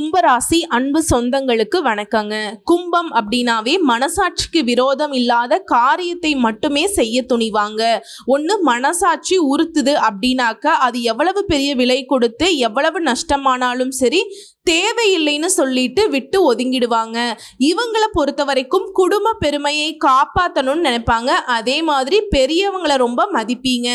கும்பராசி அன்பு சொந்தங்களுக்கு வணக்கங்க. கும்பம் அப்படின்னாவே மனசாட்சிக்கு விரோதம் இல்லாத காரியத்தை மட்டுமே செய்ய துணிவாங்க. ஒன்று மனசாட்சி உறுத்துது அப்படின்னாக்க அது எவ்வளவு பெரிய விலை கொடுத்து எவ்வளவு நஷ்டமானாலும் சரி தேவையில்லைன்னு சொல்லிட்டு விட்டு ஒதுங்கிடுவாங்க. இவங்களை பொறுத்த வரைக்கும் குடும்ப பெருமையை காப்பாற்றணும்னு நினைப்பாங்க. அதே மாதிரி பெரியவங்களை ரொம்ப மதிப்பீங்க.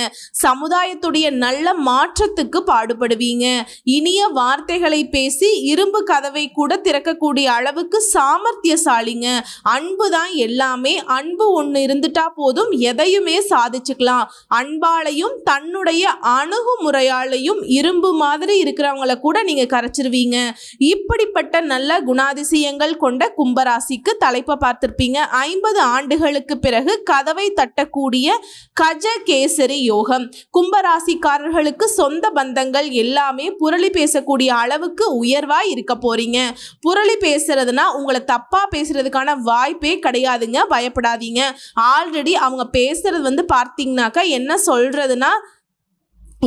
சமுதாயத்துடைய நல்ல மாற்றத்துக்கு பாடுபடுவீங்க. இனிய வார்த்தைகளை பேசி இரும்பு கதவை கூட திறக்கக்கூடிய அளவுக்கு சாமர்த்தியசாலிங்க. அன்பு தான் எல்லாமே. அன்பு ஒன்று இருந்துட்டா போதும் எதையுமே சாதிச்சுக்கலாம். அன்பாலையும் தன்னுடைய அணுகுமுறையாலையும் இரும்பு மாதிரி இருக்கிறவங்கள கூட நீங்கள் கரைச்சிருவீங்க. இப்படிப்பட்ட நல்ல குணாதிசயங்கள் கொண்ட கும்பராசிக்கு தலைப்பை பார்த்திருப்பீங்க. ஐம்பது ஆண்டுகளுக்கு பிறகு கதவை தட்டக்கூடிய கஜ கேசரி யோகம். கும்பராசிக்காரர்களுக்கு சொந்த பந்தங்கள் எல்லாமே புரளி பேசக்கூடிய அளவுக்கு உயர்வா இருக்க போறீங்க. புரளி பேசுறதுனா உங்களை தப்பா பேசுறதுக்கான வாய்ப்பே கிடையாதுங்க. பயப்படாதீங்க. ஆல்ரெடி அவங்க பேசுறது வந்து பார்த்தீங்கன்னாக்கா என்ன சொல்றதுன்னா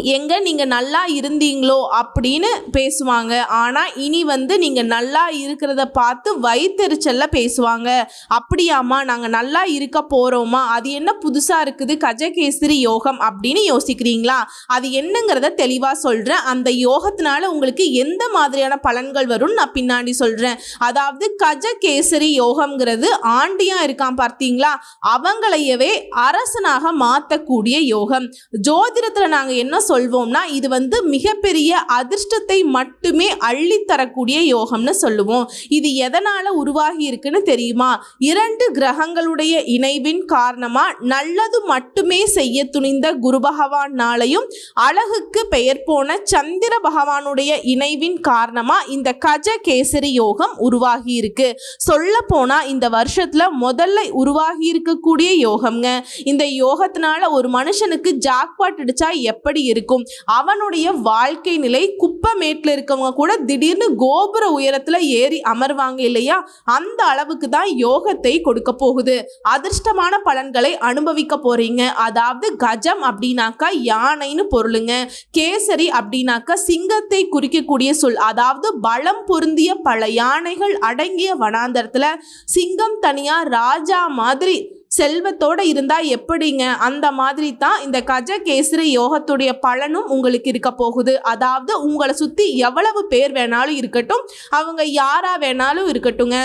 எங்க நீங்க நல்லா இருந்தீங்களோ அப்படின்னு பேசுவாங்க. ஆனா இனி வந்து நீங்க நல்லா இருக்கிறத பார்த்து வயிற்றுச்சல்ல பேசுவாங்க. அப்படியாம்மா நாங்க நல்லா இருக்க போறோமா? அது என்ன புதுசா இருக்குது? கஜகேசரி யோகம் அப்படின்னு யோசிக்கிறீங்களா? அது என்னங்கிறத தெளிவா சொல்றேன். அந்த யோகத்தினால உங்களுக்கு எந்த மாதிரியான பலன்கள் வரும்னு நான் பின்னாடி சொல்றேன். அதாவது கஜகேசரி யோகம்ங்கிறது ஆண்டியா இருக்கான் பார்த்தீங்களா? அவங்களையவே அரசனாக மாற்றக்கூடிய யோகம். ஜோதிடத்துல நாங்க என்ன சொல்வோம்னா இது வந்து மிகப்பெரிய அதிர்ஷ்டத்தை மட்டுமே அள்ளித்தரக்கூடிய யோகம்னு சொல்லுவோம். இது எதனால் உருவாகி இருக்குன்னு தெரியுமா? இரண்டு கிரகங்களுடைய இணைவின் காரணமாக நல்லது மட்டுமே செய்ய துணிந்த குரு பகவானாலையும் அழகுக்கு பெயர் போன சந்திர பகவானுடைய இணைவின் காரணமாக இந்த கஜ கேசரி யோகம் உருவாகி இருக்கு. சொல்ல போனால் இந்த வருஷத்தில் முதல்ல உருவாகி இருக்கக்கூடிய யோகம்ங்க. இந்த யோகத்தினால ஒரு மனுஷனுக்கு ஜாக்பாட் அடிச்சா எப்படி இருக்கும். அவனுடைய வாழ்க்கை நிலை குப்பமேட்டில் இருக்கவங்க கூட திடீர்னு கோபுர உயரத்துல ஏறி அமர்வாங்க இல்லையா? அந்த அளவுக்கு தான் யோகத்தை கொடுக்க போகுது. அதிர்ஷ்டமான பலன்களை அனுபவிக்க போறீங்க. அதாவது கஜம் அப்படின்னாக்கா யானைன்னு பொருளுங்க. கேசரி அப்படின்னாக்கா சிங்கத்தை குறிக்கக்கூடிய சொல். அதாவது பலம் பொருந்திய பல யானைகள் அடங்கிய வனாந்தரத்துல சிங்கம் தனியாக ராஜா மாதிரி செல்வத்தோட இருந்தா எப்படிங்க? அந்த மாதிரி தான் இந்த கஜ கேசரி யோகத்துடைய பலனும் உங்களுக்கு இருக்க போகுது. அதாவது உங்களை சுத்தி எவ்வளவு பேர் வேணாலும் இருக்கட்டும் அவங்க யாரா வேணாலும் இருக்கட்டுங்க.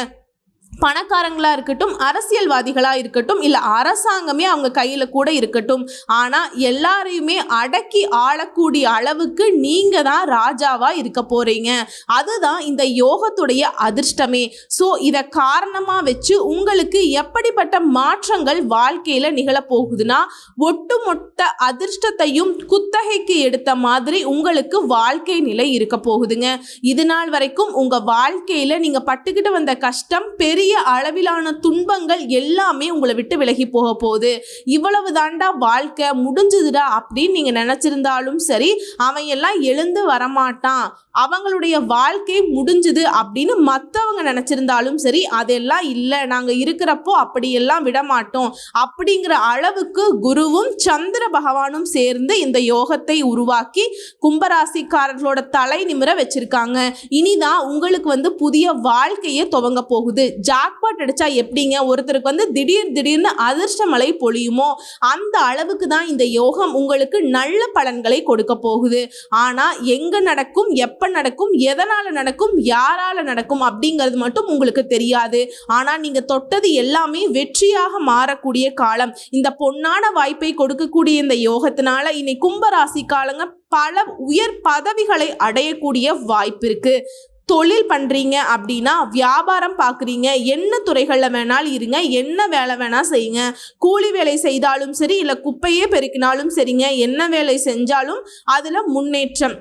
பணக்காரங்களாக இருக்கட்டும் அரசியல்வாதிகளாக இருக்கட்டும் இல்லை அரசாங்கமே அவங்க கையில் கூட இருக்கட்டும். ஆனால் எல்லாரையுமே அடக்கி ஆளக்கூடிய அளவுக்கு நீங்கள் தான் ராஜாவாக இருக்க போகிறீங்க அதுதான் இந்த யோகத்துடைய அதிர்ஷ்டமே. ஸோ இதை காரணமாக வச்சு உங்களுக்கு எப்படிப்பட்ட மாற்றங்கள் வாழ்க்கையில் நிகழப்போகுதுன்னா ஒட்டுமொத்த அதிர்ஷ்டத்தையும் குத்தகைக்கு எடுத்த மாதிரி உங்களுக்கு வாழ்க்கை நிலை இருக்க போகுதுங்க. இது நாள் வரைக்கும் உங்கள் வாழ்க்கையில் நீங்கள் பட்டுக்கிட்டு வந்த கஷ்டம் பெரிய அளவிலான துன்பங்கள் எல்லாமே உங்களை விட்டு விலகி போக போகுது. இவ்வளவு தாண்டா வாழ்க்கை முடிஞ்சுதுடா அப்படின்னு நீங்க நினைச்சிருந்தாலும் சரி அவன் எல்லாம் எழுந்து வரமாட்டான். அவங்களுடைய வாழ்க்கை முடிஞ்சுது அப்படின்னு மற்றவங்க நினைச்சிருந்தாலும் சரி அதெல்லாம் இல்லை நாங்கள் இருக்கிறப்போ அப்படியெல்லாம் விட மாட்டோம் அப்படிங்கிற அளவுக்கு குருவும் சந்திர பகவானும் சேர்ந்து இந்த யோகத்தை உருவாக்கி கும்பராசிக்காரர்களோட தலை நிமிர வச்சிருக்காங்க. இனிதான் உங்களுக்கு வந்து புதிய வாழ்க்கையே துவங்க போகுது. ஜாக்பாட் அடிச்சா எப்படிங்க? ஒருத்தருக்கு வந்து திடீர் திடீர்னு அதிர்ஷ்ட மழை பொழியுமோ அந்த அளவுக்கு தான் இந்த யோகம் உங்களுக்கு நல்ல பலன்களை கொடுக்க போகுது. ஆனால் எங்கே நடக்கும் எப்போ நடக்கும் எதனால் நடக்கும் யாரால் நடக்கும் அப்படிங்கிறது மட்டும் உங்களுக்கு தெரியாது. ஆனால் நீங்கள் தொட்டது எல்லாமே வெற்றியாக மாறக்கூடிய காலம். இந்த பொன்னான வாய்ப்பை கொடுக்கக்கூடிய இந்த யோகத்தினால இனி கும்பராசி காலங்க பல உயர் பதவிகளை அடையக்கூடிய வாய்ப்பு இருக்கு. தொழில் பண்ணுறீங்க அப்படின்னா வியாபாரம் பார்க்குறீங்க என்ன துறைகளில் வேணாலும் இருங்க என்ன வேலை வேணால் செய்யுங்க. கூலி வேலை செய்தாலும் சரி இல்லை குப்பையே பெருக்கினாலும் சரிங்க என்ன வேலை செஞ்சாலும் அதில் முன்னேற்றம்.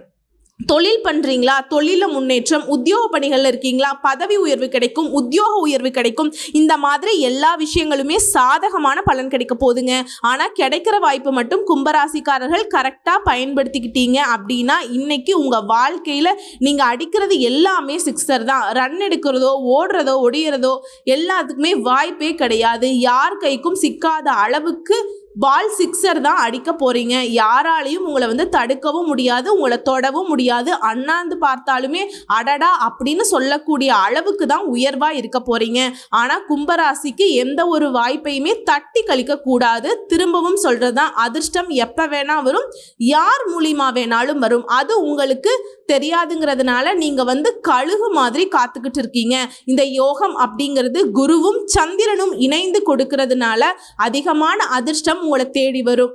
தொழில் பண்ணுறீங்களா தொழிலில் முன்னேற்றம் உத்தியோக பணிகளில் இருக்கீங்களா? பதவி உயர்வு கிடைக்கும் உத்தியோக உயர்வு கிடைக்கும். இந்த மாதிரி எல்லா விஷயங்களுமே சாதகமான பலன் கிடைக்க போகுதுங்க. ஆனால் கிடைக்கிற வாய்ப்பு மட்டும் கும்பராசிக்காரர்கள் கரெக்டாக பயன்படுத்திக்கிட்டீங்க அப்படின்னா இன்னைக்கு உங்கள் வாழ்க்கையில் நீங்கள் அடிக்கிறது எல்லாமே சிக்ஸர் தான். ரன் எடுக்கிறதோ ஓடுறதோ ஒடிகிறதோ எல்லாத்துக்குமே வாய்ப்பே கிடையாது. யார் கைக்கும் சிக்காத அளவுக்கு பால் சிக்ஸர் தான் அடிக்க போகிறீங்க யாராலையும் உங்களை வந்து தடுக்கவும் முடியாது உங்களை தொடவும் முடியாது. அண்ணாந்து பார்த்தாலுமே அடடா அப்படின்னு சொல்லக்கூடிய அளவுக்கு தான் உயர்வாக இருக்க போகிறீங்க ஆனால் கும்பராசிக்கு எந்த ஒரு வாய்ப்பையுமே தட்டி கழிக்கக்கூடாது திரும்பவும் சொல்கிறது தான் அதிர்ஷ்டம். எப்போ வேணால் வரும் யார் மூலியமா வேணாலும் வரும். அது உங்களுக்கு தெரியாதுங்கிறதுனால நீங்கள் வந்து கழுகு மாதிரி காத்துக்கிட்டு இருக்கீங்க. இந்த யோகம் அப்படிங்கிறது குருவும் சந்திரனும் இணைந்து கொடுக்கறதுனால அதிகமான அதிர்ஷ்டம் உங்களை தேடி வரும்.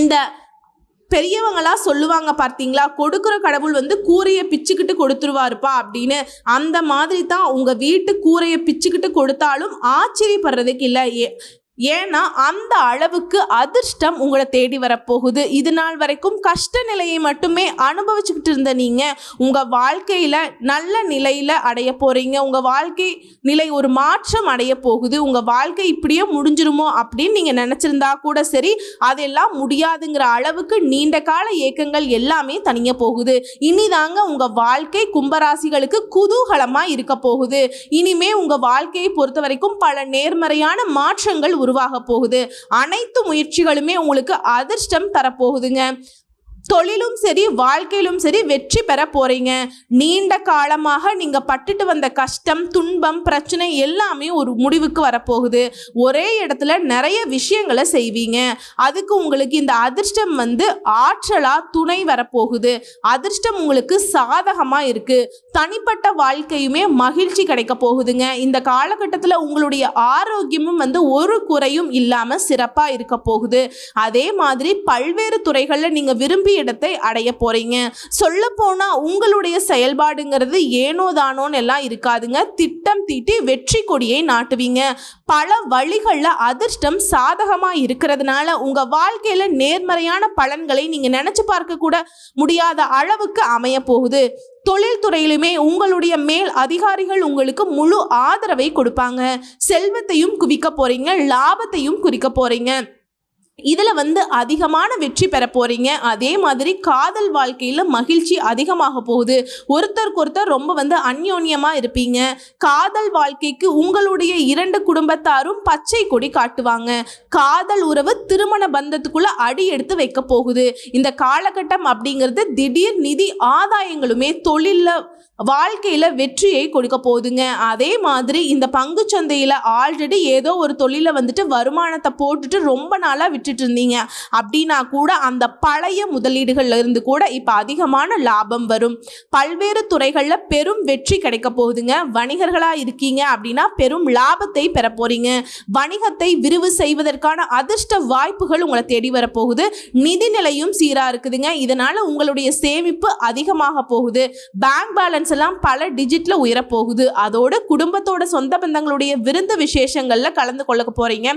இந்த பெரியவங்களா சொல்லுவாங்க பார்த்தீங்களா? கொடுக்குற கடவுள் வந்து கூரையை பிச்சுக்கிட்டு கொடுத்துருவாருப்பா அப்படின்னு. அந்த மாதிரி தான் உங்கள் வீட்டு கூரையை பிச்சுக்கிட்டு கொடுத்தாலும் ஆச்சரியப்படுறதுக்கு இல்லை. ஏ ஏன்னா அந்த அளவுக்கு அதிர்ஷ்டம் உங்களை தேடி வரப்போகுது. இது நாள் வரைக்கும் கஷ்ட நிலையை மட்டுமே அனுபவிச்சுக்கிட்டு இருந்த நீங்கள் உங்கள் வாழ்க்கையில் நல்ல நிலையில் அடைய போகிறீங்க உங்கள் வாழ்க்கை நிலை ஒரு மாற்றம் அடைய போகுது. உங்கள் வாழ்க்கை இப்படியே முடிஞ்சிருமோ அப்படின்னு நீங்கள் நினச்சிருந்தா கூட சரி அதெல்லாம் முடியாதுங்கிற அளவுக்கு நீண்ட கால ஏக்கங்கள் எல்லாமே தனிய போகுது. இனிதாங்க உங்கள் வாழ்க்கை கும்பராசிகளுக்கு குதூகலமாக இருக்க போகுது. இனிமே உங்கள் வாழ்க்கையை பொறுத்த வரைக்கும் பல நேர்மறையான மாற்றங்கள் உருவாக போகுது. அனைத்து முயற்சிகளுமே உங்களுக்கு அதிர்ஷ்டம் தரப்போகுதுங்க. தொழிலும் சரி வாழ்க்கையிலும் சரி வெற்றி பெற போறீங்க. நீண்ட காலமாக நீங்க பட்டுட்டு வந்த கஷ்டம் துன்பம் பிரச்சனை எல்லாமே ஒரு முடிவுக்கு வரப்போகுது ஒரே இடத்துல நிறைய விஷயங்களை செய்வீங்க. அதுக்கு உங்களுக்கு இந்த அதிர்ஷ்டம் வந்து ஆற்றலா துணை வரப்போகுது அதிர்ஷ்டம் உங்களுக்கு சாதகமா இருக்கு. தனிப்பட்ட வாழ்க்கையுமே மகிழ்ச்சி கிடைக்க போகுதுங்க. இந்த காலகட்டத்தில் உங்களுடைய ஆரோக்கியமும் வந்து ஒரு குறையும் இல்லாமல் சிறப்பாக இருக்க போகுது. அதே மாதிரி பல்வேறு துறைகளில் நீங்கள் விரும்பிய இடத்தை அடைய போகிறீங்க சொல்ல போனால் உங்களுடைய செயல்பாடுங்கிறது ஏனோ தானோன்னு எல்லாம் இருக்காதுங்க. திட்டம் தீட்டி வெற்றி கொடியை நாட்டுவீங்க. பல வழிகளில் அதிர்ஷ்டம் சாதகமாக இருக்கிறதுனால உங்கள் வாழ்க்கையில் நேர்மறையான பலன்களை நீங்கள் நினச்சி பார்க்க கூட முடியாத அளவுக்கு அமைய போகுது. தொழில்துறையிலுமே உங்களுடைய மேல் அதிகாரிகள் உங்களுக்கு முழு ஆதரவை கொடுப்பாங்க. செல்வத்தையும் குவிக்க போறீங்க. லாபத்தையும் குறிக்க போறீங்க. இதில் வந்து அதிகமான வெற்றி பெற போகிறீங்க அதே மாதிரி காதல் வாழ்க்கையில் மகிழ்ச்சி அதிகமாக போகுது. ஒருத்தருக்கு ஒருத்தர் ரொம்ப வந்து அந்யோன்யமாக இருப்பீங்க. காதல் வாழ்க்கைக்கு உங்களுடைய இரண்டு குடும்பத்தாரும் பச்சை கொடி காட்டுவாங்க. காதல் உறவு திருமண பந்தத்துக்குள்ள அடி எடுத்து வைக்க போகுது. இந்த காலகட்டம் அப்படிங்கிறது திடீர் நிதி ஆதாயங்களுமே தொழிலில் வாழ்க்கையில் வெற்றியை கொடுக்க போகுதுங்க. அதே மாதிரி இந்த பங்கு சந்தையில் ஆல்ரெடி ஏதோ ஒரு தொழிலை வந்துட்டு வருமானத்தை போட்டுட்டு ரொம்ப நாளாக விட்டு வச்சுட்டு இருந்தீங்க. அப்படின்னா கூட அந்த பழைய முதலீடுகள்ல இருந்து கூட இப்போ அதிகமான லாபம் வரும். பல்வேறு துறைகளில் பெரும் வெற்றி கிடைக்க போகுதுங்க. வணிகர்களாக இருக்கீங்க அப்படின்னா பெரும் லாபத்தை பெற போறீங்க. வணிகத்தை விரிவு செய்வதற்கான அதிர்ஷ்ட வாய்ப்புகள் உங்களை தேடி வரப்போகுது நிதி நிலையும் சீராக இருக்குதுங்க. இதனால உங்களுடைய சேமிப்பு அதிகமாக போகுது. பேங்க் பேலன்ஸ் எல்லாம் பல டிஜிட்ல உயரப்போகுது அதோட குடும்பத்தோட சொந்த பந்தங்களுடைய விருந்து விசேஷங்கள்ல கலந்து கொள்ள போறீங்க.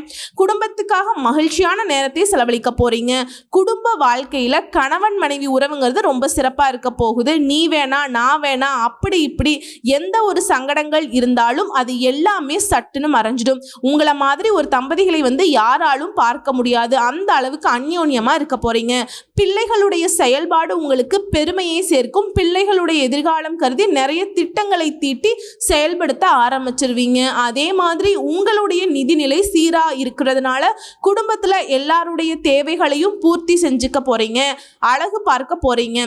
குடும்பத்துக்காக மகிழ்ச்சியான நேரத்தையும் செலவழிக்க போறீங்க. குடும்ப வாழ்க்கையில கணவன் மனைவி உறவுங்கிறது ரொம்ப சிறப்பா இருக்க போகுது. நீ வேணா நான் வேணா அப்படி இப்படி எந்த ஒரு சங்கடங்கள் இருந்தாலும் அது எல்லாமே சட்டுன்னு மறைஞ்சிடும். உங்களை மாதிரி ஒரு தம்பதிகளை வந்து யாராலும் பார்க்க முடியாது. அந்த அளவுக்கு அந்யோன்யமா இருக்க போறீங்க. பிள்ளைகளுடைய செயல்பாடு உங்களுக்கு பெருமையை சேர்க்கும். பிள்ளைகளுடைய எதிர்காலம் கருதி நிறைய திட்டங்களை தீட்டி செயல்படுத்த ஆரம்பிச்சிருவீங்க. அதே மாதிரி உங்களுடைய நிதிநிலை சீரா இருக்கிறதுனால குடும்பத்துல எல்லாருடைய தேவைகளையும் பூர்த்தி செஞ்சுக்க போறீங்க அழகு பார்க்க போறீங்க.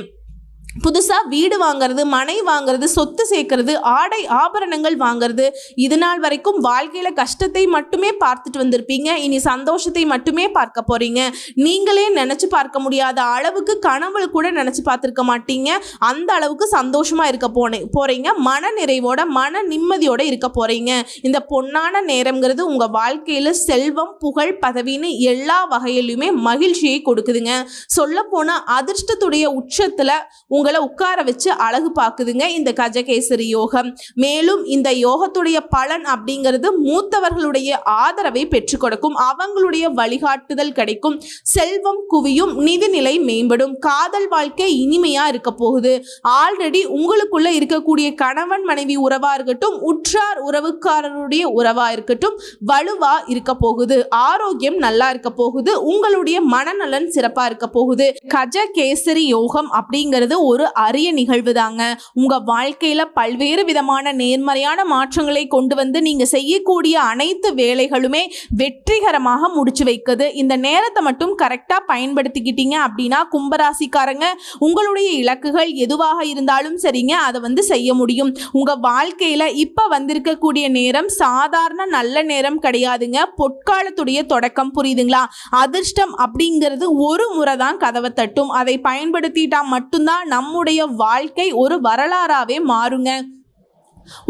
புதுசாக வீடு வாங்குறது மனை வாங்குறது சொத்து சேர்க்கறது ஆடை ஆபரணங்கள் வாங்குறது இது நாள் வரைக்கும் வாழ்க்கையில் கஷ்டத்தை மட்டுமே பார்த்துட்டு வந்திருப்பீங்க. இனி சந்தோஷத்தை மட்டுமே பார்க்க போகிறீங்க நீங்களே நினச்சி பார்க்க முடியாத அளவுக்கு கனவுகள் கூட நினச்சி பார்த்துருக்க மாட்டீங்க. அந்த அளவுக்கு சந்தோஷமாக இருக்க போனே போகிறீங்க மன நிறைவோட மன நிம்மதியோடு இருக்க போகிறீங்க இந்த பொன்னான நேரம்ங்கிறது உங்கள் வாழ்க்கையில் செல்வம் புகழ் பதவின்னு எல்லா வகையிலுமே மகிழ்ச்சியை கொடுக்குதுங்க. சொல்லப்போனால் அதிர்ஷ்டத்துடைய உச்சத்தில் உங்கள் உட்கார வச்சு அழகு பார்க்குதுங்க இந்த கஜகேசரி யோகம். மேலும் இந்த யோகத்துடைய பலன் அப்படிங்கிறது மூத்தவர்களுடைய ஆதரவை பெற்றுக் கொடுக்கும். அவங்களுடைய வழிகாட்டுதல் கிடைக்கும். செல்வம் குவியும் நிதிநிலை மேம்படும். காதல் வாழ்க்கை இனிமையா இருக்க போகுது. ஆல்ரெடி உங்களுக்குள்ள இருக்கக்கூடிய கணவன் மனைவி உறவா இருக்கட்டும் உற்றார் உறவுக்காரருடைய உறவா இருக்கட்டும் வலுவா இருக்க போகுது. ஆரோக்கியம் நல்லா இருக்க போகுது. உங்களுடைய மனநலன் சிறப்பா இருக்க போகுது. கஜ கேசரி யோகம் அப்படிங்கிறது ஒரு அரிய நிகழ்வு தாங்க. உங்க வாழ்க்கையில பல்வேறு விதமான நேர்மறையான மாற்றங்களை கொண்டு வந்து நீங்க செய்யக்கூடிய அனைத்து வேலைகளுமே வெற்றிகரமாக முடிச்சு வைக்குது. இந்த நேரத்தை மட்டும் கரெக்டா பயன்படுத்திக்கிட்டீங்க அப்படின்னா கும்பராசிக்காரங்க உங்களுடைய இலக்குகள் எதுவாக இருந்தாலும் சரிங்க அதை வந்து செய்ய முடியும். உங்க வாழ்க்கையில இப்ப வந்திருக்கக்கூடிய நேரம் சாதாரண நல்ல நேரம் கிடையாதுங்க. பொற்காலத்துடைய தொடக்கம் புரியுதுங்களா? அதிர்ஷ்டம் அப்படிங்கிறது ஒரு முறை தான் கதவை தட்டும். அதை பயன்படுத்திட்டா மட்டும்தான் நம்முடைய வாழ்க்கை ஒரு வரலாறாவே மாறுங்க.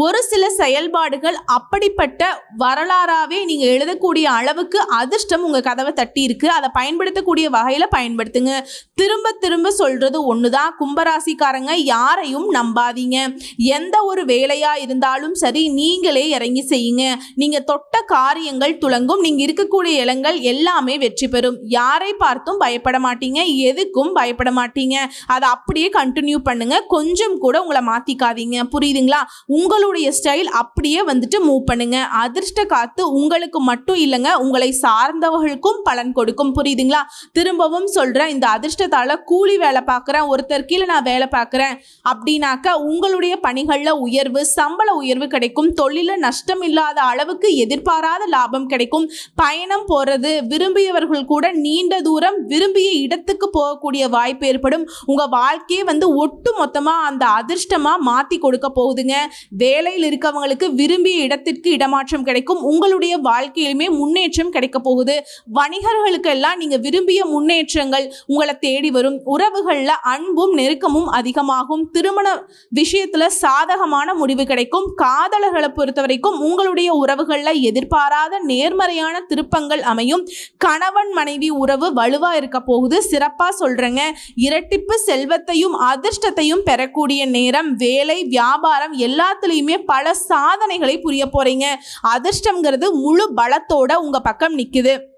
ஒரு சில செயல்பாடுகள் அப்படிப்பட்ட வரலாறாவே நீங்கள் எழுதக்கூடிய அளவுக்கு அதிர்ஷ்டம் உங்கள் கதவை தட்டி இருக்கு அதை பயன்படுத்தக்கூடிய வகையில் பயன்படுத்துங்க. திரும்ப திரும்ப சொல்றது தான் கும்பராசிக்காரங்க யாரையும் நம்பாதீங்க. எந்த ஒரு வேலையாக இருந்தாலும் சரி நீங்களே இறங்கி செய்யுங்க. நீங்கள் தொட்ட காரியங்கள் துலங்கும் நீங்கள் இருக்கக்கூடிய இளங்கள் எல்லாமே வெற்றி பெறும். யாரை பார்த்தும் பயப்பட மாட்டீங்க. எதுக்கும் பயப்பட மாட்டீங்க. அதை அப்படியே கண்டினியூ பண்ணுங்க. கொஞ்சம் கூட உங்களை மாற்றிக்காதீங்க புரியுதுங்களா? உங்களுடைய ஸ்டைல் அப்படியே வந்துட்டு மூவ் பண்ணுங்க. அதிர்ஷ்ட காத்து உங்களுக்கு மட்டும் இல்லைங்க உங்களை சார்ந்தவர்களுக்கும் பலன் கொடுக்கும். புரியுதுங்களா? திரும்பவும் சொல்றேன் இந்த அதிர்ஷ்டத்தால கூலி வேலை பார்க்குறேன் ஒருத்தர் கீழே நான் வேலை பார்க்குறேன் அப்படின்னாக்கா உங்களுடைய பணிகளில் உயர்வு சம்பள உயர்வு கிடைக்கும். தொழில நஷ்டம் இல்லாத அளவுக்கு எதிர்பாராத லாபம் கிடைக்கும். பயணம் போறது விரும்பியவர்கள் கூட நீண்ட தூரம் விரும்பிய இடத்துக்கு போகக்கூடிய வாய்ப்பு ஏற்படும். உங்க வாழ்க்கையே வந்து ஒட்டு மொத்தமா அந்த அதிர்ஷ்டமா மாத்தி கொடுக்க போகுதுங்க. வேலையில் இருக்கவங்களுக்கு விரும்பிய இடத்திற்கு இடமாற்றம் கிடைக்கும். உங்களுடைய வாழ்க்கையிலுமே முன்னேற்றம் கிடைக்க போகுது. வணிகர்களுக்கு எல்லாம் நீங்க விரும்பிய முன்னேற்றங்கள் உங்களை தேடி வரும். உறவுகள்ல அன்பும் நெருக்கமும் அதிகமாகும். திருமண விஷயத்துல சாதகமான முடிவு கிடைக்கும். காதலர்களை பொறுத்த வரைக்கும் உங்களுடைய உறவுகள்ல எதிர்பாராத நேர்மறையான திருப்பங்கள் அமையும். கணவன் மனைவி உறவு வலுவா இருக்க போகுது. சிறப்பா சொல்றேங்க. இரட்டிப்பு செல்வத்தையும் அதிர்ஷ்டத்தையும் பெறக்கூடிய நேரம் வேலை வியாபாரம் எல்லாத்துலேயுமே பல சாதனைகளை புரிய போறீங்க. அதிர்ஷ்டம்ங்கிறது முழு பலத்தோட உங்க பக்கம் நிக்குது.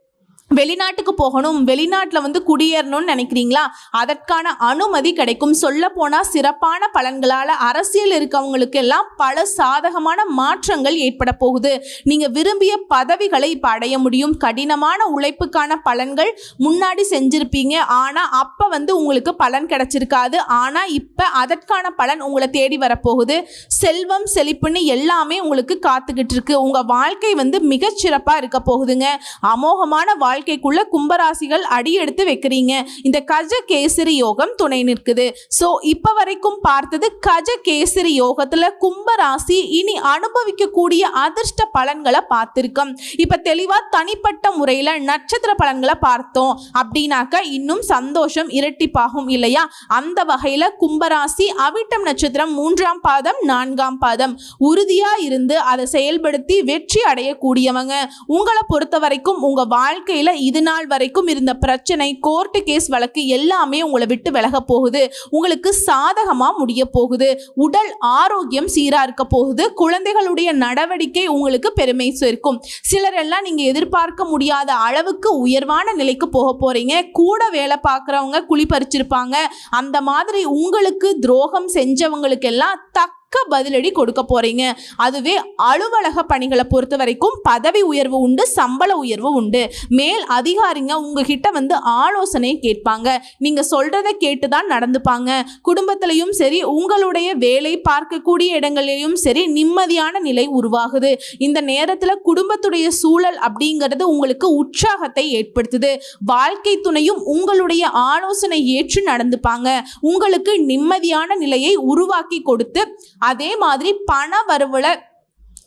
வெளிநாட்டுக்கு போகணும் வெளிநாட்டில் வந்து குடியேறணும்னு நினைக்கிறீங்களா? அதற்கான அனுமதி கிடைக்கும். சொல்ல போனால் சிறப்பான பலன்களால் அரசியல் இருக்கவங்களுக்கு எல்லாம் பல சாதகமான மாற்றங்கள் ஏற்பட போகுது. நீங்கள் விரும்பிய பதவிகளை இப்போ அடைய முடியும். கடினமான உழைப்புக்கான பலன்கள் முன்னாடி செஞ்சுருப்பீங்க. ஆனால் அப்போ வந்து உங்களுக்கு பலன் கிடைச்சிருக்காது. ஆனால் இப்போ அதற்கான பலன் உங்களை தேடி வரப்போகுது. செல்வம் செழிப்புன்னு எல்லாமே உங்களுக்கு காத்துக்கிட்டு இருக்கு. உங்கள் வாழ்க்கை வந்து மிகச்சிறப்பாக இருக்க போகுதுங்க. அமோகமான வாழ்க்கைக்குள்ள கும்பராசிகள் அடி எடுத்து வைக்கிறீங்க. இந்த கஜ கேசரி யோகம் துணை நிற்குது. ஸோ இப்போ வரைக்கும் பார்த்தது கஜ கேசரி யோகத்தில் கும்பராசி இனி அனுபவிக்கக்கூடிய அதிர்ஷ்ட பலன்களை பார்த்திருக்கோம். இப்போ தெளிவா தனிப்பட்ட முறையில் நட்சத்திர பலன்களை பார்த்தோம். அப்படின்னாக்க இன்னும் சந்தோஷம் இரட்டிப்பாகும் இல்லையா? அந்த வகையில் கும்பராசி அவிட்டம் நட்சத்திரம் மூன்றாம் பாதம் நான்காம் பாதம். உறுதியா இருந்து அதை செயல்படுத்தி வெற்றி அடையக்கூடியவங்க. உங்களை பொறுத்த வரைக்கும் உங்க வாழ்க்கையில் இது நாள் வரைக்கும் இருந்த பிரச்சனை கோர்ட்டு கேஸ் வழக்கு எல்லாமே உங்களை விட்டு விலக போகுது. உங்களுக்கு சாதகமாக முடிய போகுது. உடல் ஆரோக்கியம் சீராக இருக்க போகுது. குழந்தைகளுடைய நடவடிக்கை உங்களுக்கு பெருமை சேர்க்கும். சிலரெல்லாம் நீங்கள் எதிர்பார்க்க முடியாத அளவுக்கு உயர்வான நிலைக்கு போக போகிறீங்க கூட வேலை பார்க்குறவங்க குழி பறிச்சிருப்பாங்க. அந்த மாதிரி உங்களுக்கு துரோகம் செஞ்சவங்களுக்கெல்லாம் தக்க பதிலடி கொடுக்க போறீங்க. அதுவே அலுவலக பணிகளை பொறுத்த வரைக்கும் பதவி உயர்வு உண்டு சம்பள உயர்வு உண்டு. மேல் அதிகாரிங்க உங்ககிட்ட வந்து ஆலோசனை கேட்பாங்க. நீங்க சொல்றதை கேட்டு தான் நடந்துப்பாங்க. குடும்பத்திலையும் சரி உங்களுடைய வேலை பார்க்கக்கூடிய இடங்களிலும் சரி நிம்மதியான நிலை உருவாகுது. இந்த நேரத்துல குடும்பத்துடைய சூழல் அப்படிங்கிறது உங்களுக்கு உற்சாகத்தை ஏற்படுத்துது. வாழ்க்கை துணையும் உங்களுடைய ஆலோசனை ஏற்று நடந்துப்பாங்க. உங்களுக்கு நிம்மதியான நிலையை உருவாக்கி கொடுத்து அதே மாதிரி பண வரவுல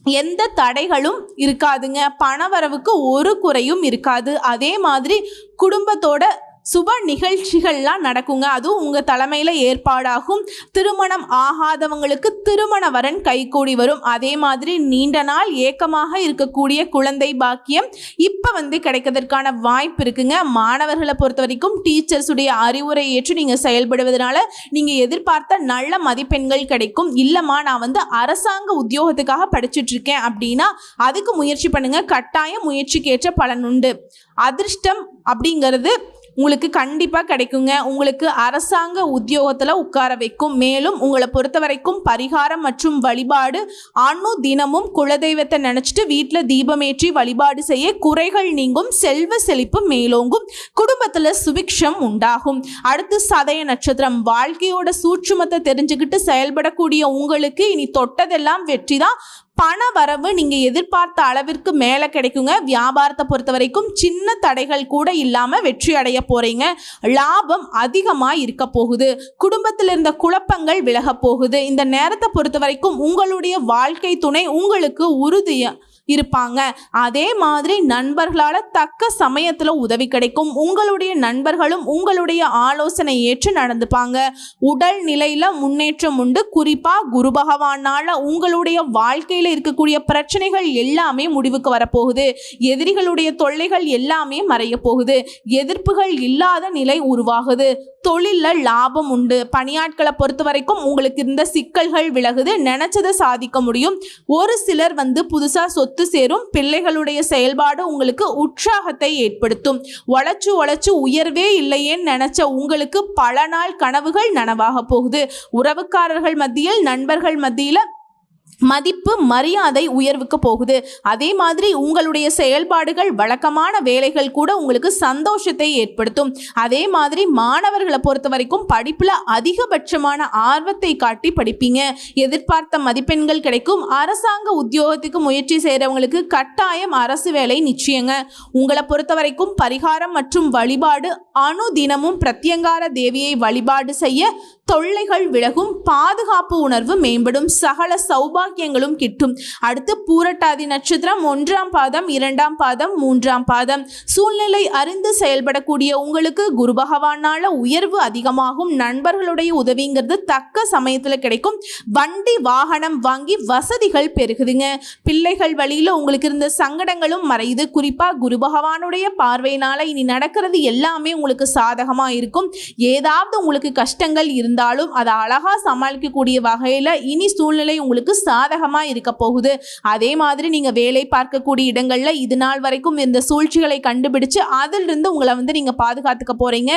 எந்த தடைகளும் இருக்காதுங்க. பண வரவுக்கு ஒரு குறையும் இருக்காது. அதே மாதிரி குடும்பத்தோட சுப நிகழ்ச்சிகள்லாம் நடக்குங்க. அதுவும் உங்கள் தலைமையில் ஏற்பாடாகும். திருமணம் ஆகாதவங்களுக்கு திருமண வரன் கைகூடி வரும். அதே மாதிரி நீண்ட நாள் ஏக்கமாக இருக்கக்கூடிய குழந்தை பாக்கியம் இப்போ வந்து கிடைக்கிறதுக்கான வாய்ப்பு இருக்குங்க. மாணவர்களை பொறுத்த வரைக்கும் டீச்சர்ஸுடைய அறிவுரை ஏற்று நீங்கள் செயல்படுவதனால நீங்கள் எதிர்பார்த்த நல்ல மதிப்பெண்கள் கிடைக்கும். இல்லைம்மா நான் வந்து அரசாங்க உத்தியோகத்துக்காக படிச்சுட்டு இருக்கேன் அப்படின்னா அதுக்கு முயற்சி பண்ணுங்கள் கட்டாயம் முயற்சிக்கேற்ற பலன் உண்டு. அதிர்ஷ்டம் அப்படிங்கிறது உங்களுக்கு கண்டிப்பாக கிடைக்குங்க. உங்களுக்கு அரசாங்க உத்தியோகத்தில் உட்கார வைக்கும். மேலும் உங்களை பொறுத்த வரைக்கும் பரிகாரம் மற்றும் வழிபாடு அணு தினமும் குலதெய்வத்தை நினச்சிட்டு வீட்டில் தீபமேற்றி வழிபாடு செய்ய குறைகள் நீங்கும். செல்வ செழிப்பு மேலோங்கும். குடும்பத்தில் சுபிக்ஷம் உண்டாகும். அடுத்து சதய நட்சத்திரம். வாழ்க்கையோட சூட்சுமத்தை தெரிஞ்சுக்கிட்டு செயல்படக்கூடிய உங்களுக்கு இனி தொட்டதெல்லாம் வெற்றி தான் பண வரவு நீங்கள் எதிர்பார்த்த அளவிற்கு மேலே கிடைக்குங்க. வியாபாரத்தை பொறுத்த வரைக்கும் சின்ன தடைகள் கூட இல்லாமல் வெற்றி அடைய போகிறீங்க லாபம் அதிகமாக இருக்க போகுது. குடும்பத்தில் இருந்த குழப்பங்கள் விலக போகுது. இந்த நேரத்தை பொறுத்த வரைக்கும் உங்களுடைய வாழ்க்கை துணை உங்களுக்கு உறுதியாக இருப்பாங்க. அதே மாதிரி நண்பர்களால் தக்க சமயத்தில் உதவி கிடைக்கும். உங்களுடைய நண்பர்களும் உங்களுடைய ஆலோசனை ஏற்று நடந்துப்பாங்க. உடல் நிலையில் முன்னேற்றம் உண்டு. குறிப்பாக குரு பகவானால் உங்களுடைய வாழ்க்கையில் இருக்கக்கூடிய பிரச்சனைகள் எல்லாமே முடிவுக்கு வரப்போகுது. எதிரிகளுடைய தொல்லைகள் எல்லாமே மறைய போகுது எதிர்ப்புகள் இல்லாத நிலை உருவாகுது. தொழிலில் லாபம் உண்டு. பணியாட்களை பொறுத்த வரைக்கும் உங்களுக்கு இருந்த சிக்கல்கள் விலகுது. நினச்சதை சாதிக்க முடியும். ஒரு சிலர் வந்து புதுசாக சொத்து சேரும். பிள்ளைகளுடைய செயல்பாடு உங்களுக்கு உற்சாகத்தை ஏற்படுத்தும். உழைச்சு உழைச்சு உயர்வே இல்லையேன்னு நினச்ச உங்களுக்கு பல நாள் கனவுகள் நனவாக போகுது. உறவுக்காரர்கள் மத்தியில் நண்பர்கள் மத்தியில் மதிப்பு மரியாதை உயர்வுக்கு போகுது. அதே மாதிரி உங்களுடைய செயல்பாடுகள் வழக்கமான வேலைகள் கூட உங்களுக்கு சந்தோஷத்தை ஏற்படுத்தும். அதே மாதிரி மாணவர்களை பொறுத்த வரைக்கும் படிப்பில் அதிகபட்சமான ஆர்வத்தை காட்டி படிப்பீங்க. எதிர்பார்த்த மதிப்பெண்கள் கிடைக்கும். அரசாங்க உத்தியோகத்துக்கு முயற்சி செய்கிறவங்களுக்கு கட்டாயம் அரசு வேலை நிச்சயங்க. உங்களை பொறுத்த வரைக்கும் பரிகாரம் மற்றும் வழிபாடு அணு தினமும் பிரத்யங்கார தேவியை வழிபாடு செய்ய தொல்லைகள் விலகும். பாதுகாப்பு உணர்வு மேம்படும். சகல சௌபாகியங்களும் கிட்டும். அடுத்து பூரட்டாதி நட்சத்திரம் ஒன்றாம் பாதம் இரண்டாம் பாதம் மூன்றாம் பாதம். சூழ்நிலை அறிந்து செயல்படக்கூடிய உங்களுக்கு குரு பகவானால உயர்வு அதிகமாகும். நண்பர்களுடைய உதவிங்கிறது தக்க சமயத்தில் கிடைக்கும். வண்டி வாகனம் வாங்கி வசதிகள் பெருகுதுங்க. பிள்ளைகள் வழியில் உங்களுக்கு இருந்த சங்கடங்களும் மறையுது. குறிப்பாக குரு பகவானுடைய பார்வையினால இனி நடக்கிறது எல்லாமே உங்களுக்கு சாதகமாக இருக்கும். ஏதாவது உங்களுக்கு கஷ்டங்கள் இருந்தாலும் அதை அழகாக சமாளிக்கக்கூடிய வகையில் இனி சூழ்நிலை உங்களுக்கு சா சாதகமாக இருக்க போகுது. அதே மாதிரி நீங்கள் வேலை பார்க்கக்கூடிய இடங்களில் இது நாள் வரைக்கும் இந்த சூழ்ச்சிகளை கண்டுபிடிச்சு அதிலிருந்து உங்களை வந்து நீங்கள் பாதுகாத்துக்க போகிறீங்க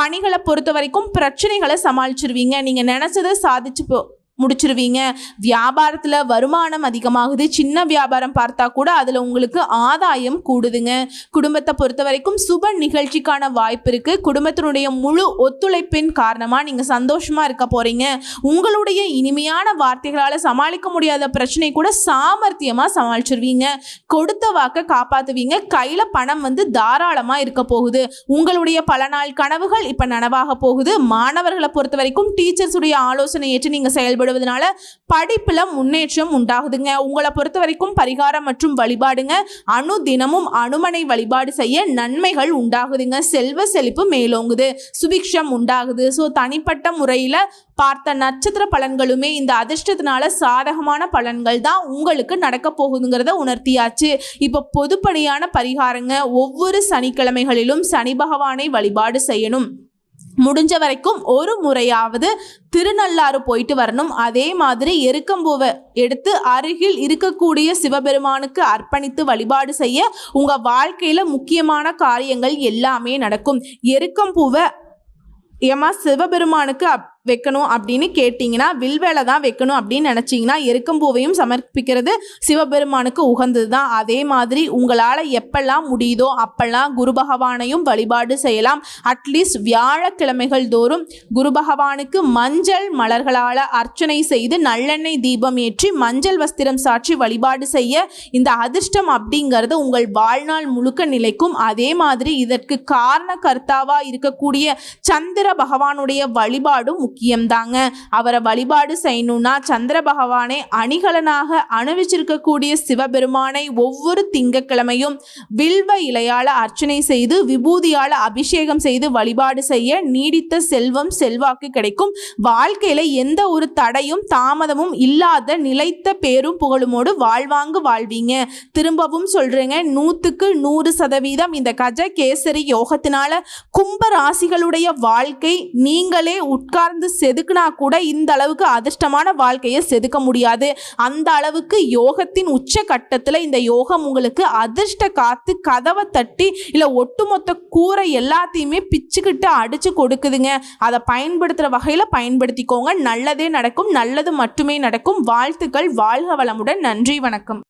பணிகளை பொறுத்த வரைக்கும் பிரச்சனைகளை சமாளிச்சிருவீங்க. நீங்கள் நினச்சதை சாதிச்சு போ முடிச்சிருவீங்க. வியாபாரத்தில் வருமானம் அதிகமாகுது. சின்ன வியாபாரம் பார்த்தா கூட அதில் உங்களுக்கு ஆதாயம் கூடுதுங்க. குடும்பத்தை பொறுத்த வரைக்கும் சுப நிகழ்ச்சிக்கான வாய்ப்பு இருக்குது குடும்பத்தினுடைய முழு ஒத்துழைப்பின் காரணமாக நீங்கள் சந்தோஷமாக இருக்க போகிறீங்க உங்களுடைய இனிமையான வார்த்தைகளால் சமாளிக்க முடியாத பிரச்சனை கூட சாமர்த்தியமாக சமாளிச்சிருவீங்க. கொடுத்த வாக்கை காப்பாற்றுவீங்க கையில் பணம் வந்து தாராளமாக இருக்க போகுது. உங்களுடைய பல நாள் கனவுகள் இப்போ நனவாக போகுது. மாணவர்களை பொறுத்த வரைக்கும் டீச்சர்ஸுடைய ஆலோசனை ஏற்று நீங்கள் செயல்படுவதனால படிப்பில் முன்னேற்றம் உண்டாகுதுங்க. உங்களை பொறுத்த வரைக்கும் பரிகாரம் மற்றும் வழிபாடுங்க. அணு தினமும் அனுமனை வழிபாடு செய்ய நன்மைகள் உண்டாகுதுங்க. செல்வ செழிப்பு மேலோங்குது. சுபிக்ஷம் உண்டாகுது. ஸோ தனிப்பட்ட முறையில் பார்த்த நட்சத்திர பலன்களுமே இந்த அதிர்ஷ்டத்தினால சாதகமான பலன்கள் தான் உங்களுக்கு நடக்க போகுதுங்கிறத உணர்த்தியாச்சு. இப்போ பொதுப்படியான பரிகாரங்க. ஒவ்வொரு சனிக்கிழமைகளிலும் சனி பகவானை வழிபாடு செய்யணும். முடிஞ்ச வரைக்கும் ஒரு முறையாவது திருநள்ளாறு போயிட்டு வரணும். அதே மாதிரி எருக்கம்பூவை எடுத்து அருகில் இருக்கக்கூடிய சிவபெருமானுக்கு அர்ப்பணித்து வழிபாடு செய்ய உங்கள் வாழ்க்கையில் முக்கியமான காரியங்கள் எல்லாமே நடக்கும். எருக்கம்பூவை ஏமா சிவபெருமானுக்கு அப் வைக்கணும் அப்படின்னு கேட்டிங்கன்னா வில்வேலை தான் வைக்கணும் அப்படின்னு நினச்சிங்கன்னா எருக்கம்பூவையும் சமர்ப்பிக்கிறது சிவபெருமானுக்கு உகந்தது தான் அதே மாதிரி உங்களால் எப்பெல்லாம் முடியுதோ அப்பெல்லாம் குரு பகவானையும் வழிபாடு செய்யலாம். அட்லீஸ்ட் வியாழக்கிழமைகள் தோறும் குரு பகவானுக்கு மஞ்சள் மலர்களால் அர்ச்சனை செய்து நல்லெண்ணெய் தீபம் ஏற்றி மஞ்சள் வஸ்திரம் சாற்றி வழிபாடு செய்ய இந்த அதிர்ஷ்டம் அப்படிங்கிறது உங்கள் வாழ்நாள் முழுக்க நிலைக்கும். அதே மாதிரி இதற்கு காரண கர்த்தாவாக இருக்கக்கூடிய சந்திர பகவானுடைய வழிபாடும் முக்கியம்தாங்க. அவரை வழிபாடு செய்யணும்னா சந்திர பகவானை அணிகலனாக அணிவிச்சிருக்கக்கூடிய சிவபெருமானை ஒவ்வொரு திங்கட்கிழமையும் வில்வ இலையால் அர்ச்சனை செய்து விபூதியால் அபிஷேகம் செய்து வழிபாடு செய்ய நீடித்த செல்வம் செல்வாக்கு கிடைக்கும். வாழ்க்கையில் எந்த ஒரு தடையும் தாமதமும் இல்லாத நிலைத்த பேரும் புகழுமோடு வாழ்வாங்கு வாழ்வீங்க. திரும்பவும் சொல்றேங்க நூற்றுக்கு நூறு சதவீதம் இந்த கஜ கேசரி யோகத்தினால கும்ப ராசிகளுடைய வாழ்க்கை நீங்களே உட்கார்ந்து இருந்து செதுக்குனா கூட இந்த அளவுக்கு அதிர்ஷ்டமான வாழ்க்கையை செதுக்க முடியாது. அந்த அளவுக்கு யோகத்தின் உச்ச கட்டத்தில் இந்த யோகம் உங்களுக்கு அதிர்ஷ்ட காத்து கதவை தட்டி இல்லை ஒட்டுமொத்த கூரை எல்லாத்தையுமே பிச்சுக்கிட்டு அடிச்சு கொடுக்குதுங்க. அதை பயன்படுத்துகிற வகையில் பயன்படுத்திக்கோங்க. நல்லதே நடக்கும் நல்லது மட்டுமே நடக்கும். வாழ்த்துக்கள் வாழ்க வளமுடன். நன்றி வணக்கம்.